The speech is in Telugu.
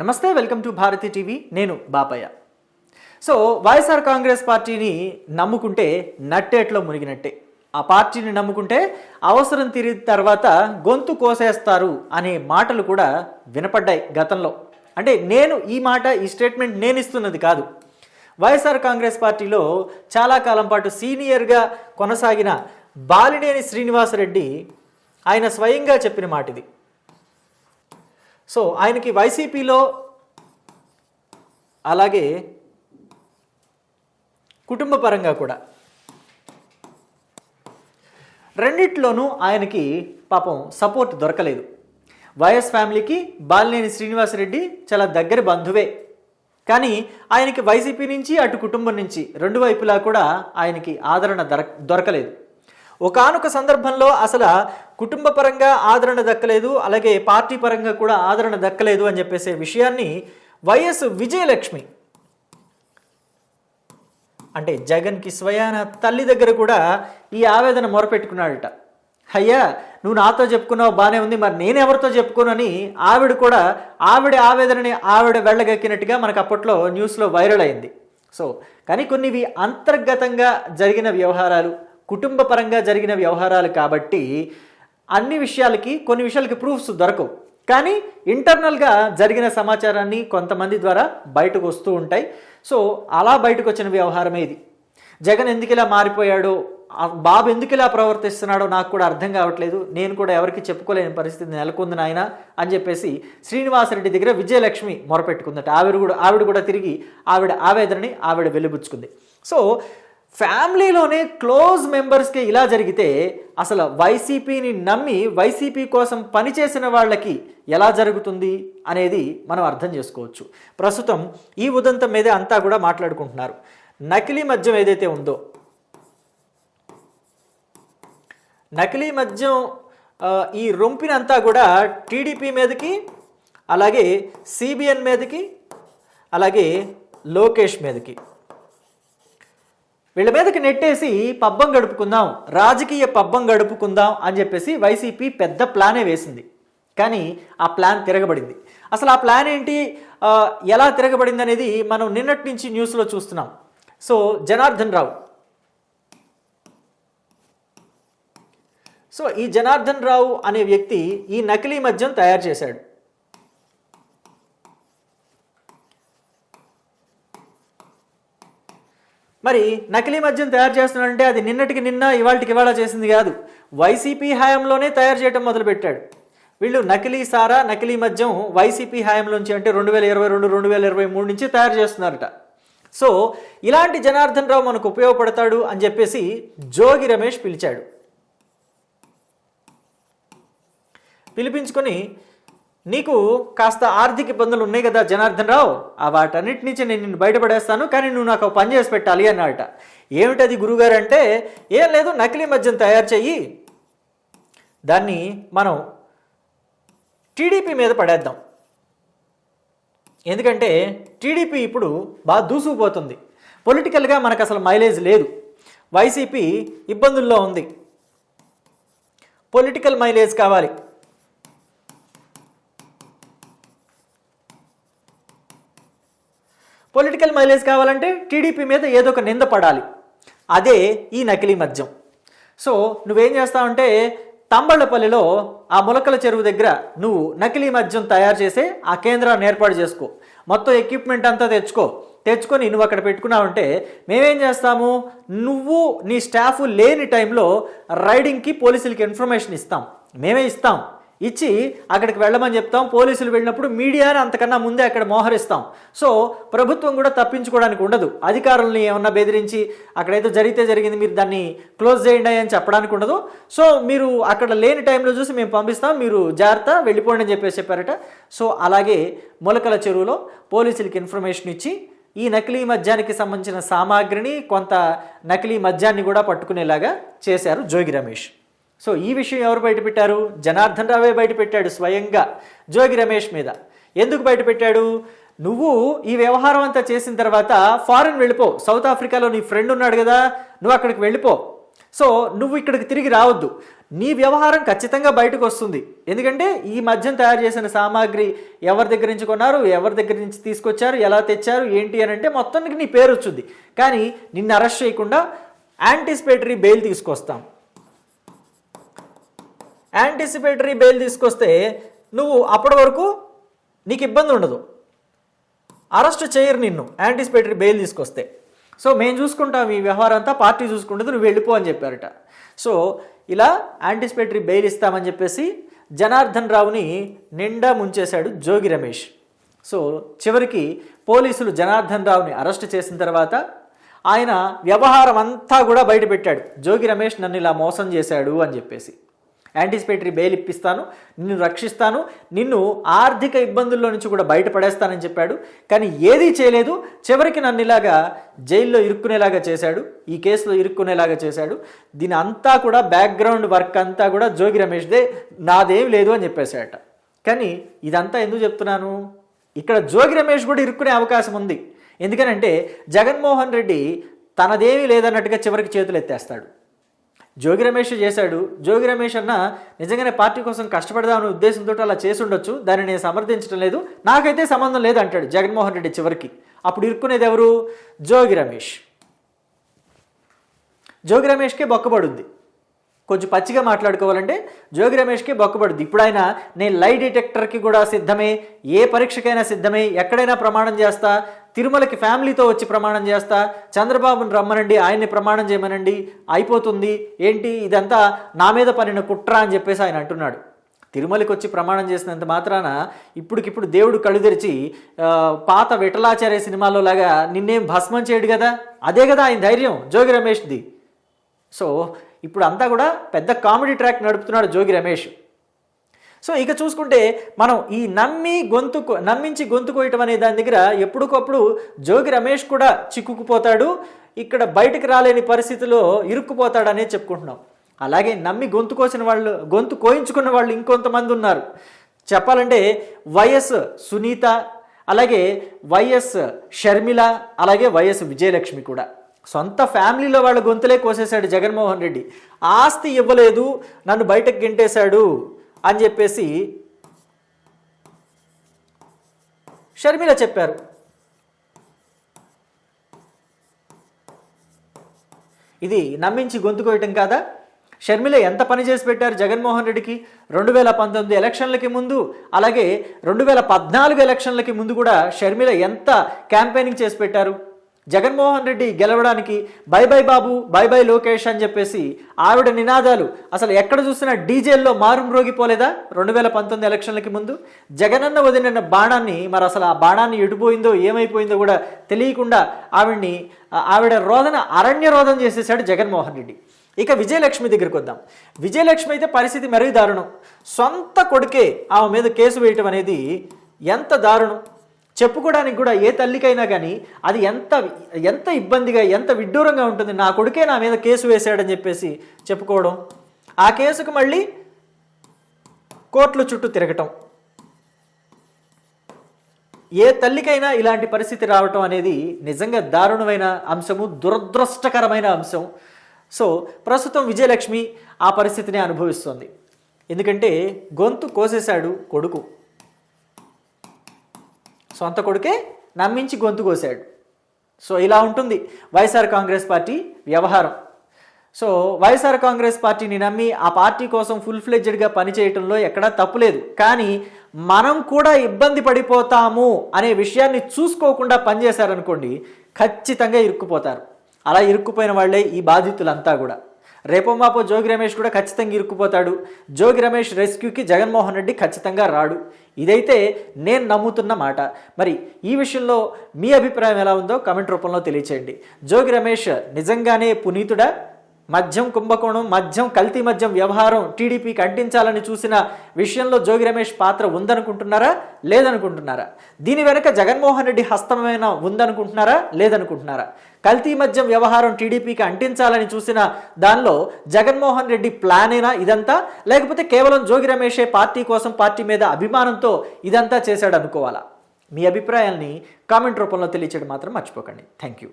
నమస్తే వెల్కమ్ టు భారతి టీవీ. నేను బాపయ్య. సో వైఎస్ఆర్ కాంగ్రెస్ పార్టీని నమ్ముకుంటే నట్టేట్లో మునిగినట్టే. ఆ పార్టీని నమ్ముకుంటే అవసరం తీరిన తర్వాత గొంతు కోసేస్తారు అనే మాటలు కూడా వినపడ్డాయి గతంలో. అంటే నేను ఈ మాట ఈ స్టేట్మెంట్ నేను ఇస్తున్నది కాదు. వైఎస్ఆర్ కాంగ్రెస్ పార్టీలో చాలా కాలం పాటు సీనియర్గా కొనసాగిన బాలినేని శ్రీనివాసరెడ్డి ఆయన స్వయంగా చెప్పిన మాట ఇది సో ఆయనకి వైసీపీలో అలాగే కుటుంబ పరంగా కూడా. రెండిట్లోనూ ఆయనకి పాపం సపోర్ట్ దొరకలేదు. వైఎస్ ఫ్యామిలీకి బాలినేని శ్రీనివాసరెడ్డి చాలా దగ్గర బంధువే. కానీ ఆయనకి వైసీపీ నుంచి అటు కుటుంబం నుంచి రెండు వైపులా కూడా ఆయనకి ఆదరణ దొరకలేదు. ఒకనొక సందర్భంలో అసలు కుటుంబ పరంగా ఆదరణ దక్కలేదు అలాగే పార్టీ పరంగా కూడా ఆదరణ దక్కలేదు అని చెప్పేసే విషయాన్ని వైఎస్ విజయలక్ష్మి అంటే జగన్కి స్వయాన తల్లి దగ్గర కూడా ఈ ఆవేదన మొరపెట్టుకున్నాడట. అయ్యా నువ్వు నాతో చెప్పుకున్నావు బాగానే ఉంది మరి నేను ఎవరితో చెప్పుకోనని ఆవిడ కూడా ఆవిడ ఆవేదనని ఆవిడ వెళ్ళగక్కినట్టుగా మనకు అప్పట్లో న్యూస్లో వైరల్ అయింది. సో కానీ కొన్నివి అంతర్గతంగా జరిగిన వ్యవహారాలు కుటుంబ పరంగా జరిగిన వ్యవహారాలు కాబట్టి అన్ని విషయాలకి కొన్ని విషయాలకి ప్రూఫ్స్ దొరకవు. కానీ ఇంటర్నల్గా జరిగిన సమాచారాన్ని కొంతమంది ద్వారా బయటకు వస్తూ ఉంటాయి. సో అలా బయటకు వచ్చిన వ్యవహారమే ఇది. జగన్ ఎందుకు ఇలా మారిపోయాడో బాబు ఎందుకు ఇలా ప్రవర్తిస్తున్నాడో నాకు కూడా అర్థం కావట్లేదు. నేను కూడా ఎవరికి చెప్పుకోలేని పరిస్థితి నెలకొంది నాయన అని చెప్పేసి శ్రీనివాసరెడ్డి దగ్గర విజయలక్ష్మి మొరపెట్టుకుందట. ఆవిడ కూడా ఆవిడ కూడా తిరిగి ఆవిడ ఆవేదనని ఆవిడ వెలుబుచ్చుకుంది. సో ఫ్యామిలీలోనే క్లోజ్ మెంబర్స్కి ఇలా జరిగితే అసలు వైసీపీని నమ్మి వైసీపీ కోసం పనిచేసిన వాళ్ళకి ఎలా జరుగుతుంది అనేది మనం అర్థం చేసుకోవచ్చు. ప్రస్తుతం ఈ ఉదంతం మీదే అంతా కూడా మాట్లాడుకుంటున్నారు. నకిలీ మద్యం ఏదైతే ఉందో నకిలీ మద్యం ఈ రొంపినంతా కూడా టీడీపీ మీదకి అలాగే సిబిఎన్ మీదకి అలాగే లోకేష్ మీదకి. వీళ్ళ మీదకి నెట్టేసి పబ్బం గడుపుకుందాం రాజకీయ పబ్బం గడుపుకుందాం అని చెప్పేసి వైసీపీ పెద్ద ప్లానే వేసింది. కానీ ఆ ప్లాన్ తిరగబడింది. అసలు ఆ ప్లాన్ ఏంటి? ఎలా తిరగబడింది అనేది మనం నిన్నటి నుంచి న్యూస్లో చూస్తున్నాం. సో జనార్దన్ రావు. సో ఈ జనార్దన్ రావు అనే వ్యక్తి ఈ నకిలీ మద్యం తయారు చేశాడు. మరి నకిలీ మద్యం తయారు చేస్తున్నాడంటే అది నిన్నటికి నిన్న ఇవాళకి ఇవాళ చేసింది కాదు. వైసీపీ హయాంలోనే తయారు చేయడం మొదలుపెట్టాడు. వీళ్ళు నకిలీ సారా నకిలీ మద్యం వైసీపీ హయాంలోంచి అంటే రెండు వేల ఇరవై రెండు రెండు వేల ఇరవై మూడు నుంచి తయారు చేస్తున్నారట. సో ఇలాంటి జనార్దన్ రావు మనకు ఉపయోగపడతాడు అని చెప్పేసి జోగి రమేష్ పిలిచాడు. పిలిపించుకొని నీకు కాస్త ఆర్థిక ఇబ్బందులు ఉన్నాయి కదా జనార్దన్ రావు ఆ వాటన్నిటి నుంచి నేను నిన్ను బయటపడేస్తాను కానీ నువ్వు నాకు పని చేసి పెట్టాలి అన్నాడట ఏమిటది గురుగారు అంటే ఏం లేదు నకిలీ మద్యం తయారు చెయ్యి. దాన్ని మనం టీడీపీ మీద పడేద్దాం. ఎందుకంటే టీడీపీ ఇప్పుడు బాగా దూసుకుపోతుంది. పొలిటికల్గా మనకు అసలు మైలేజ్ లేదు. వైసీపీ ఇబ్బందుల్లో ఉంది. పొలిటికల్ మైలేజ్ కావాలి. పొలిటికల్ మైలేజ్ కావాలంటే టీడీపీ మీద ఏదో ఒక నింద పడాలి. అదే ఈ నకిలీ మద్యం. సో నువ్వేం చేస్తావంటే తంబళ్ళపల్లిలో ఆ ములకల చెరువు దగ్గర నువ్వు నకిలీ మద్యం తయారు చేసే ఆ కేంద్రాన్ని ఏర్పాటు చేసుకో. మొత్తం ఎక్విప్మెంట్ అంతా తెచ్చుకో. తెచ్చుకొని నువ్వు అక్కడ పెట్టుకున్నావంటే మేమేం చేస్తాము? నువ్వు నీ స్టాఫ్ లేని టైంలో రైడింగ్కి పోలీసులకి ఇన్ఫర్మేషన్ ఇస్తాం. మేమే ఇస్తాం. ఇచ్చి అక్కడికి వెళ్ళమని చెప్తాం. పోలీసులు వెళ్ళినప్పుడు మీడియాని అంతకన్నా ముందే అక్కడ మోహరిస్తాం. సో ప్రభుత్వం కూడా తప్పించుకోవడానికి ఉండదు. అధికారులని ఏమన్నా బెదిరించి అక్కడైతే జరిగితే జరిగింది మీరు దాన్ని క్లోజ్ చేయండి అని చెప్పడానికి ఉండదు. సో మీరు అక్కడ లేని టైంలో చూసి మేము పంపిస్తాం. మీరు జాగ్రత్త వెళ్ళిపోండి అని చెప్పేసి చెప్పారట. సో అలాగే మొలకల చెరువులో పోలీసులకి ఇన్ఫర్మేషన్ ఇచ్చి ఈ నకిలీ మద్యానికి సంబంధించిన సామాగ్రిని కొంత నకిలీ మద్యాన్ని కూడా పట్టుకునేలాగా చేశారు జోగి రమేష్. సో ఈ విషయం ఎవరు బయటపెట్టారు? జనార్దన్ రావే బయటపెట్టాడు స్వయంగా. జోగి రమేష్ మీద. ఎందుకు బయటపెట్టాడు? నువ్వు ఈ వ్యవహారం అంతా చేసిన తర్వాత ఫారెన్ వెళ్ళిపో. సౌత్ ఆఫ్రికాలో నీ ఫ్రెండ్ ఉన్నాడు కదా నువ్వు అక్కడికి వెళ్ళిపో. సో నువ్వు ఇక్కడికి తిరిగి రావద్దు. నీ వ్యవహారం ఖచ్చితంగా బయటకు వస్తుంది. ఎందుకంటే ఈ మద్యం తయారు చేసిన సామాగ్రి ఎవరి దగ్గర నుంచి కొన్నారు ఎవరి దగ్గర నుంచి తీసుకొచ్చారు ఎలా తెచ్చారు ఏంటి అని అంటే మొత్తానికి నీ పేరు వచ్చింది. కానీ నిన్ను అరెస్ట్ చేయకుండా యాంటిసిపేటరీ బెయిల్ తీసుకొస్తాం. యాంటిసిపేటరీ బెయిల్ తీసుకొస్తే నువ్వు అప్పటి వరకు నీకు ఇబ్బంది ఉండదు. అరెస్ట్ చేయరు నిన్ను. యాంటిసిపేటరీ బెయిల్ తీసుకొస్తే. సో మేము చూసుకుంటాం ఈ వ్యవహారం అంతా పార్టీ చూసుకుంటుంది నువ్వు వెళ్ళిపో అని చెప్పారట. సో ఇలా యాంటిసిపేటరీ బెయిల్ ఇస్తామని చెప్పేసి జనార్దన్ రావుని నిండా ముంచేశాడు జోగి రమేష్. సో చివరికి పోలీసులు జనార్దన్ రావుని అరెస్ట్ చేసిన తర్వాత ఆయన వ్యవహారం అంతా కూడా బయటపెట్టాడు. జోగి రమేష్ నన్ను ఇలా మోసం చేశాడు అని చెప్పేసి. యాంటిసిపేటరీ బెయిల్ ఇప్పిస్తాను నిన్ను రక్షిస్తాను నిన్ను ఆర్థిక ఇబ్బందుల్లో నుంచి కూడా బయటపడేస్తానని చెప్పాడు. కానీ ఏదీ చేయలేదు. చివరికి నన్ను ఇలాగా జైల్లో ఇరుక్కునేలాగా చేశాడు. ఈ కేసులో ఇరుక్కునేలాగా చేశాడు. దీని అంతా కూడా బ్యాక్గ్రౌండ్ వర్క్ అంతా కూడా జోగి రమేష్దే నాదేం లేదు అని చెప్పేశాడట కానీ ఇదంతా ఎందుకు చెప్తున్నాను? ఇక్కడ జోగి రమేష్ కూడా ఇరుక్కునే అవకాశం ఉంది. ఎందుకనంటే జగన్మోహన్ రెడ్డి తనదేమీ లేదన్నట్టుగా చివరికి చేతులు ఎత్తేస్తాడు. జోగి రమేష్ చేశాడు. జోగి రమేష్ అన్న నిజంగానే పార్టీ కోసం కష్టపడదామనే ఉద్దేశంతో అలా చేసి ఉండొచ్చు దాన్ని నేను సమర్థించడం లేదు. నాకైతే సంబంధం లేదు అంటాడు జగన్మోహన్ రెడ్డి చివరికి. అప్పుడు ఇరుక్కునేది ఎవరు? జోగి రమేష్. జోగి రమేష్కే బొక్కబడుద్ది. కొంచెం పచ్చిగా మాట్లాడుకోవాలంటే జోగి రమేష్కి బొక్కబడుద్ది. ఇప్పుడు ఆయన నేను లై డిటెక్టర్కి కూడా సిద్ధమే ఏ పరీక్షకైనా సిద్ధమే ఎక్కడైనా ప్రమాణం చేస్తా తిరుమలకి ఫ్యామిలీతో వచ్చి ప్రమాణం చేస్తా చంద్రబాబుని రమ్మనండి ఆయన్ని ప్రమాణం చేయమనండి అయిపోతుంది. ఏంటి? ఇదంతా నా మీద పనిన కుట్ర అని చెప్పేసి ఆయన అంటున్నాడు. తిరుమలకి వచ్చి ప్రమాణం చేసినంత మాత్రాన ఇప్పటికిప్పుడు దేవుడు కళ్ళు తెరిచి పాత విఠలాచార్య సినిమాలో లాగా నిన్నేం భస్మం చేయడు కదా? అదే కదా ఆయన ధైర్యం జోగి రమేష్ది. సో ఇప్పుడు అంతా కూడా పెద్ద కామెడీ ట్రాక్ నడుపుతున్నాడు జోగి రమేష్. సో ఇక చూసుకుంటే మనం ఈ నమ్మి గొంతుకు నమ్మించి గొంతు కోయటం అనే దాని దగ్గర ఎప్పటికప్పుడు జోగి రమేష్ కూడా చిక్కుకుపోతాడు ఇక్కడ బయటకు రాలేని పరిస్థితిలో ఇరుక్కుపోతాడనే చెప్పుకుంటున్నాం. అలాగే నమ్మి గొంతు కోసిన వాళ్ళు గొంతు కోయించుకున్న వాళ్ళు ఇంకొంతమంది ఉన్నారు. చెప్పాలంటే వైఎస్ సునీత అలాగే వైఎస్ షర్మిల అలాగే వైఎస్ విజయలక్ష్మి కూడా. సొంత ఫ్యామిలీలో వాళ్ళ గొంతులే కోసేశాడు జగన్మోహన్ రెడ్డి. ఆస్తి ఇవ్వలేదు నన్ను బయటకు గెంటేశాడు. అని చెప్పేసి షర్మిల చెప్పారు. ఇది నమ్మించి గొంతు కోయటం కాదా? షర్మిల ఎంత పని చేసి పెట్టారు జగన్మోహన్ రెడ్డికి? రెండు వేల పంతొమ్మిది ఎలక్షన్లకి ముందు అలాగే రెండు వేల పద్నాలుగు ఎలక్షన్లకి ముందు కూడా షర్మిల ఎంత క్యాంపెయినింగ్ చేసి పెట్టారు? జగన్మోహన్ రెడ్డి గెలవడానికి bye bye Babu bye bye Lokesh అని చెప్పేసి ఆవిడ నినాదాలు. అసలు ఎక్కడ చూసినా డీజేల్లో మారు మ్రోగిపోలేదా? రెండు వేల పంతొమ్మిది ఎలక్షన్లకి ముందు? జగనన్న వదిలిన బాణాన్ని మరి అసలు ఆ బాణాన్ని ఎడిపోయిందో ఏమైపోయిందో కూడా తెలియకుండా ఆవిడ్ని ఆవిడ రోదన అరణ్య రోదన చేసేసాడు జగన్మోహన్ రెడ్డి. ఇక విజయలక్ష్మి దగ్గరికి వద్దాం. విజయలక్ష్మి అయితే పరిస్థితి మరీ దారుణం. సొంత కొడుకే ఆమె మీద కేసు వేయటం అనేది ఎంత దారుణం? చెప్పుకోవడానికి కూడా ఏ తల్లికైనా కానీ అది ఎంత ఎంత ఇబ్బందిగా ఎంత విడ్డూరంగా ఉంటుంది. నా కొడుకే నా మీద కేసు వేశాడని చెప్పేసి చెప్పుకోవడం. ఆ కేసుకు మళ్ళీ కోర్టుల చుట్టూ తిరగటం. ఏ తల్లికైనా ఇలాంటి పరిస్థితి రావటం అనేది నిజంగా దారుణమైన అంశము దురదృష్టకరమైన అంశం. సో ప్రస్తుతం విజయలక్ష్మి ఆ పరిస్థితిని అనుభవిస్తోంది. ఎందుకంటే గొంతు కోసేశాడు కొడుకు. సొంత కొడుకే నమ్మించి గొంతు కోసాడు. సో ఇలా ఉంటుంది వైఎస్ఆర్ కాంగ్రెస్ పార్టీ వ్యవహారం. సో వైఎస్ఆర్ కాంగ్రెస్ పార్టీని నమ్మి ఆ పార్టీ కోసం ఫుల్ ఫ్లెడ్జెడ్గా పనిచేయటంలో ఎక్కడా తప్పులేదు కానీ మనం కూడా ఇబ్బంది పడిపోతాము అనే విషయాన్ని చూసుకోకుండా పనిచేశారనుకోండి ఖచ్చితంగా ఇరుక్కుపోతారు. అలా ఇరుక్కుపోయిన వాళ్ళే ఈ బాధితులంతా కూడా. రేపో మాపో జోగి రమేష్ కూడా ఖచ్చితంగా ఇరుక్కుపోతాడు. జోగి రమేష్ రెస్క్యూకి జగన్మోహన్ రెడ్డి ఖచ్చితంగా రాడు. ఇదైతే నేను నమ్ముతున్న మాట. మరి ఈ విషయంలో మీ అభిప్రాయం ఎలా ఉందో కమెంట్ రూపంలో తెలియచేయండి. జోగి రమేష్ నిజంగానే పునీతుడా? మద్యం కుంభకోణం మద్యం కల్తీ మద్యం వ్యవహారం టీడీపీకి అంటించాలని చూసిన విషయంలో జోగి రమేష్ పాత్ర ఉందనుకుంటున్నారా? లేదనుకుంటున్నారా? దీని వెనుక జగన్మోహన్ రెడ్డి హస్తమైన ఉందనుకుంటున్నారా? లేదనుకుంటున్నారా? కల్తీ మద్యం వ్యవహారం టీడీపీకి అంటించాలని చూసిన దానిలో జగన్మోహన్ రెడ్డి ప్లానేనా ఇదంతా? లేకపోతే కేవలం జోగి రమేషే పార్టీ కోసం పార్టీ మీద అభిమానంతో ఇదంతా చేశాడు అనుకోవాలా మీ అభిప్రాయాల్ని కామెంట్ రూపంలో తెలియచేయడం మాత్రం మర్చిపోకండి. Thank you.